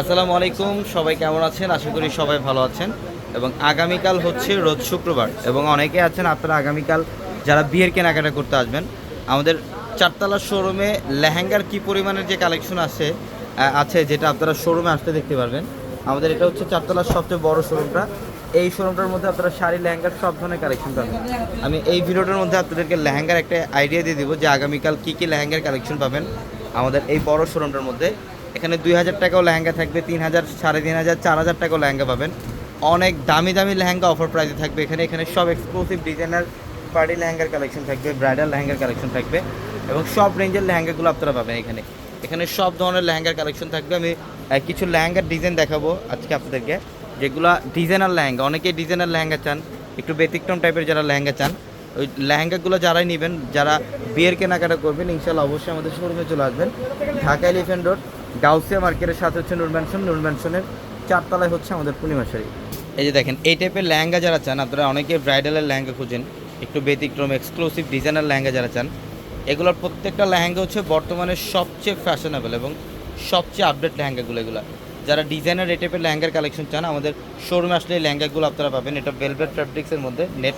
আসসালামু আলাইকুম, সবাই কেমন আছেন? আশা করি সবাই ভালো আছেন। এবং আগামীকাল হচ্ছে রোজ শুক্রবার এবং অনেকে আছেন, আপনারা আগামীকাল যারা বিয়ের কেনাকাটা করতে আসবেন, আমাদের চারতলা শোরুমে লেহেঙ্গার কি পরিমাণের যে কালেকশন আছে আছে যেটা আপনারা শোরুমে আসতে দেখতে পারবেন। আমাদের এটা হচ্ছে চারতলার সবচেয়ে বড় শোরুমটা। এই শোরুমটার মধ্যে আপনারা শাড়ি, লেহেঙ্গার সব ধরনের কালেকশন পাবেন। আমি এই ভিডিওটার মধ্যে আপনাদেরকে লেহেঙ্গার একটা আইডিয়া দিয়ে দিব যে আগামীকাল কী কী লেহেঙ্গার কালেকশন পাবেন আমাদের এই বড় শোরুমটার মধ্যে। এখানে দুই হাজার টাকাও লেহেঙ্গা থাকবে, তিন হাজার, সাড়ে তিন হাজার, চার হাজার টাকাও লেহেঙ্গা পাবেন। অনেক দামি দামি লেহেঙ্গা অফার প্রাইসে থাকবে এখানে। এখানে সব এক্সক্লুসিভ ডিজাইনার পার্টি লেহেঙ্গার কালেকশন থাকবে ব্রাইডাল লেহেঙ্গার কালেকশন থাকবে এবং সব রেঞ্জের লেহেঙ্গাগুলো আপনারা পাবেন এখানে। এখানে সব ধরনের লেহেঙ্গার কালেকশন থাকবে। আমি কিছু লেহেঙ্গার ডিজাইন দেখাবো আজকে আপনাদেরকে। যেগুলো ডিজাইনার লেহেঙ্গা, অনেকেই ডিজাইনার লেহেঙ্গা চান, একটু ব্যতিক্রম টাইপের যারা লেহেঙ্গা চান, ওই লেহেঙ্গাগুলো যারাই নেবেন, যারা বিয়ের কেনাকাটা করবেন ইনশাল্লাহ অবশ্যই আমাদের শোরুমে চলে আসবেন। ঢাকা এলিফেন্ট রোড গাউসিয়া মার্কেটের সাথে হচ্ছে নূর ম্যানশন নূর ম্যানশনের চারতলায় হচ্ছে আমাদের পূর্ণিমা শাড়ি এই যে দেখেন, এই টাইপের লেহেঙ্গা যারা চান, আপনারা অনেকে ব্রাইডালের লেহেঙ্গা খুঁজেন, একটু ব্যতিক্রম এক্সক্লুসিভ ডিজাইনার ল্যাঙ্গা যারা চান, এগুলোর প্রত্যেকটা লেহেঙ্গা হচ্ছে বর্তমানে সবচেয়ে ফ্যাশনেবল এবং সবচেয়ে আপডেট লেহেঙ্গাগুলো এগুলো। যারা ডিজাইনার এই টাইপের লেহেঙ্গার কালেকশন চান, আমাদের শোরুমে আসলে এই লেহেঙ্গাগুলো আপনারা পাবেন। এটা ভেলভেট ফ্যাব্রিক্সের মধ্যে নেট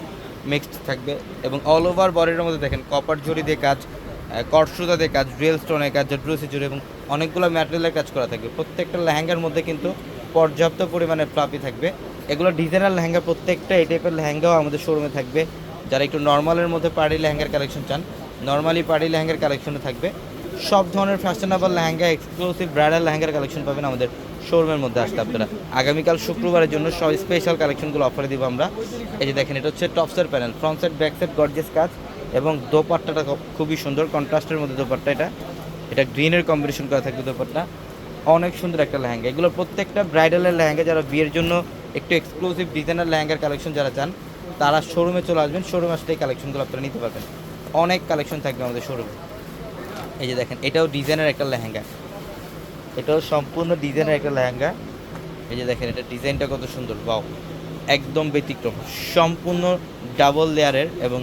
মিক্সড থাকবে এবং অল ওভার বডির মধ্যে দেখেন কপার জড়ি দিয়ে কাজ কটসুতা দিয়ে কাজ রিয়েল স্টোনের কাজ জট্রুসি জুড়ে এবং অনেকগুলো ম্যাটেরিয়ালের কাজ করা থাকবে প্রত্যেকটা লেহেঙ্গার মধ্যে কিন্তু পর্যাপ্ত পরিমাণে ফ্লাপি থাকবে। এগুলো ডিজাইনার লেহেঙ্গা, প্রত্যেকটা এই টাইপের লেহেঙ্গাও আমাদের শোরুমে থাকবে। যারা একটু নর্মালের মধ্যে পাড়ি লেহেঙ্গার কালেকশন চান নর্মালি পাড়ি লেহেঙ্গার কালেকশনে থাকবে। সব ধরনের ফ্যাশনেবল লেহেঙ্গা এক্সক্লুসিভ ব্রাইডাল লেহেঙ্গার কালেকশন পাবেন আমাদের শোরুমের মধ্যে আসতে আপনারা। আগামীকাল শুক্রবারের জন্য সব স্পেশাল কালেকশনগুলো অফারে দিব আমরা। এই যে দেখেন, এটা হচ্ছে টপসের panel front side back side gorgeous কাজ। এবং দোপাট্টাটা খুবই সুন্দর, কন্ট্রাস্টের মধ্যে দোপাট্টা এটা। এটা গ্রিনের কম্বিনেশন করা থাকবে দোপাট্টা। অনেক সুন্দর একটা লেহেঙ্গা। এগুলো প্রত্যেকটা ব্রাইডালের লেহেঙ্গা, যারা বিয়ের জন্য একটু এক্সক্লুসিভ ডিজাইনার লেহেঙ্গার কালেকশন যারা চান, তারা শোরুমে চলে আসবেন। শোরুমে আসলে এই কালেকশনগুলো আপনারা নিতে পারবেন। অনেক কালেকশন থাকবে আমাদের শোরুমে এই যে দেখেন, এটাও ডিজাইনের একটা লেহেঙ্গা। এটাও সম্পূর্ণ ডিজাইনের একটা লেহেঙ্গা। এই যে দেখেন, এটা ডিজাইনটা কত সুন্দর। বাও একদম ব্যতিক্রম। সম্পূর্ণ ডাবল লেয়ারের এবং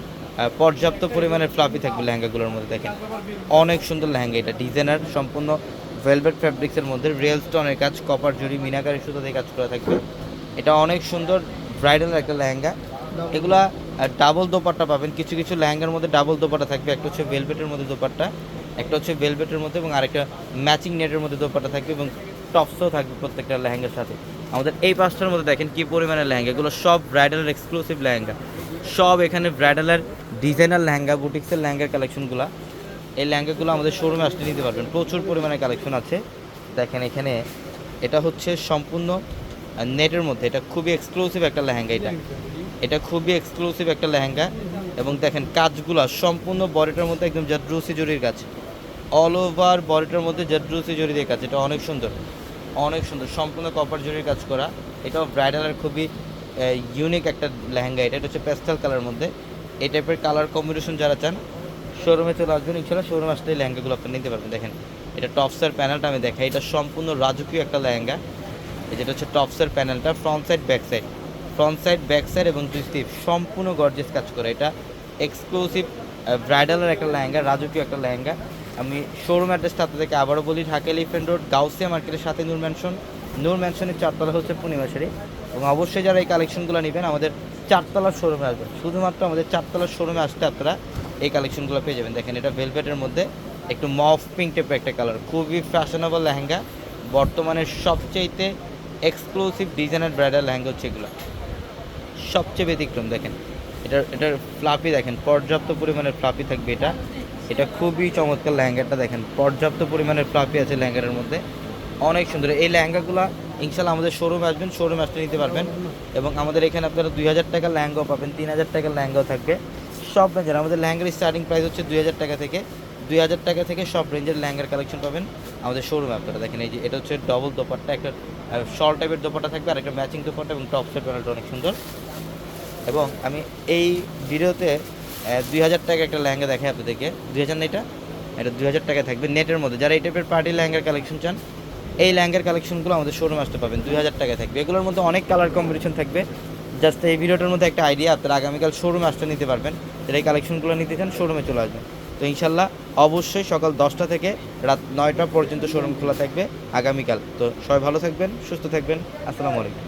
পর্যাপ্ত পরিমাণের ফ্লাপি থাকবে লেহেঙ্গাগুলোর মধ্যে, দেখেন। অনেক সুন্দর লেহেঙ্গা এটা ডিজাইনার সম্পূর্ণ ভেলভেট ফ্যাব্রিক্সের মধ্যে রিয়েল স্টোনের কাজ কপার জুড়ি, মিনাকারি সুতো দিয়ে কাজ করা থাকবে। এটা অনেক সুন্দর ব্রাইডাল একটা লেহেঙ্গা। এগুলা ডাবল দোপাট্টা পাবেন, কিছু কিছু লেহেঙ্গার মধ্যে ডাবল দোপাট্টা থাকবে, একটা হচ্ছে ভেলভেটের মধ্যে দোপাট্টা, একটা হচ্ছে ভেলভেটের মধ্যে এবং আরেকটা ম্যাচিং নেটের মধ্যে দোপাট্টা থাকবে এবং টপসও থাকবে প্রত্যেকটা লেহেঙ্গার সাথে। আমাদের এই পাঁচটার মধ্যে দেখেন কী পরিমাণের লেহেঙ্গা, এগুলো সব ব্রাইডালের এক্সক্লুসিভ লেহেঙ্গা। সব এখানে ব্রাইডালের ডিজাইনার লেহেঙ্গা, বুটিক্সের লেহেঙ্গার কালেকশনগুলো। এই লেহেঙ্গাগুলো আমাদের শোরুমে আসতে নিতে পারবেন। প্রচুর পরিমাণে কালেকশন আছে। দেখেন এখানে এটা হচ্ছে সম্পূর্ণ নেটের মধ্যে। এটা খুবই এক্সক্লুসিভ একটা লেহেঙ্গা এটা। এটা খুবই এক্সক্লুসিভ একটা লেহেঙ্গা। এবং দেখেন কাজগুলো সম্পূর্ণ বডিটার মধ্যে একদম জাদ্রুসি জরির কাজ। অল ওভার বডিটার মধ্যে জাদ্রুসি জরি দিয়ে কাজ। এটা অনেক সুন্দর। অনেক সুন্দর। সম্পূর্ণ কপার জরির কাজ করা। এটাও ব্রাইডালের খুবই ইউনিক একটা লেহেঙ্গা এটা। এটা হচ্ছে প্যাস্টেল কালার মধ্যে। এই টাইপের কালার কম্বিনেশন যারা চান শোরুমে চলে আসবেন ইনশাল্লাহ শোরুম আসলে এই লেহেঙ্গাগুলো আপনি নিতে পারবেন। দেখেন, এটা টপসের প্যানেলটা আমি দেখাই। এটা সম্পূর্ণ রাজকীয় একটা লেহেঙ্গা। যেটা হচ্ছে টপসের প্যানেলটা front side back side front side back side এবং দুই সম্পূর্ণ গর্জেস কাজ করে। এটা এক্সক্লুসিভ ব্রাইডালের একটা লেহেঙ্গা, রাজকীয় একটা লেহেঙ্গা। আমি শোরুম অ্যাড্রেসটা আপনাদেরকে আবারও বলি, ঢাকা এলিফেন্ট রোড গাউসিয়া মার্কেটের সাথে নূর নূর ম্যানশনের চারতলা হচ্ছে পূর্ণিমাশারি। এবং অবশ্যই যারা এই কালেকশনগুলো নেবেন, আমাদের চারতলার শোরুমে আসবেন। শুধুমাত্র আমাদের চারতলার শোরুমে আসতে আপনারা এই কালেকশনগুলো পেয়ে যাবেন। দেখেন, এটা ভেলভেটের মধ্যে একটু মফ পিঙ্ক টাইপের একটা কালার খুবই ফ্যাশনেবল লেহেঙ্গা। বর্তমানে সবচেয়েতে এক্সক্লুসিভ ডিজাইনার ব্রাইডাল লেহেঙ্গা হচ্ছে এগুলো। সবচেয়ে ব্যতিক্রম, দেখেন। এটার এটার ফ্লাপি দেখেন, পর্যাপ্ত পরিমাণের ফ্লাপি থাকবে এটা। এটা খুবই চমৎকার লেহেঙ্গাটা, দেখেন, পর্যাপ্ত পরিমাণের ফ্লাপি আছে লেহেঙ্গাটার মধ্যে। অনেক সুন্দর। এই লেহেঙ্গাগুলো ইনশাল্লাহ আমাদের শোরুমে আসবেন শোরুমে আসতে নিতে পারবেন। এবং আমাদের এখানে আপনারা দুই হাজার টাকার লেহেঙ্গাও পাবেন, তিন হাজার টাকার লেহেঙ্গাও থাকবে। সব রেঞ্জের, আমাদের লেহেঙ্গার স্টার্টিং প্রাইস হচ্ছে দুই হাজার টাকা থেকে। দুই হাজার টাকা থেকে সব রেঞ্জের লেহেঙ্গার কালেকশন পাবেন আমাদের শোরুমে আপনারা। দেখেন এই যে, এটা হচ্ছে ডবল দোপাট্টা, একটা শর্ট টাইপের দোপাট্টা থাকবে আর একটা ম্যাচিং দোপাট্টা এবং টপ সেট প্যানেলটা অনেক সুন্দর। এবং আমি এই ভিডিওতে দুই হাজার টাকা একটা লেহেঙ্গা দেখাই আপনাদেরকে। দুই হাজার না এটা? এটা দুই হাজার টাকা থাকবে নেটের মধ্যে। যারা এই টাইপের পার্টি লেহেঙ্গার কালেকশন চান এই ল্যাঙ্গের কালেকশনগুলো আমাদের শোরুমে আসতে পাবেন দুই হাজার টাকা থাকবে। এগুলোর মধ্যে অনেক কালার কম্বিনেশন থাকবে। জাস্ট এই ভিডিওটার মধ্যে একটা আইডিয়া আপনারা আগামীকাল শোরুমে আসতে নিতে পারবেন। যারা এই কালেকশনগুলো নিতে চান শোরুমে চলে আসবেন। তো ইনশাল্লাহ অবশ্যই সকাল দশটা থেকে রাত নয়টা পর্যন্ত শোরুম খোলা থাকবে আগামীকাল। তো সবাই ভালো থাকবেন, সুস্থ থাকবেন। আসসালামু আলাইকুম।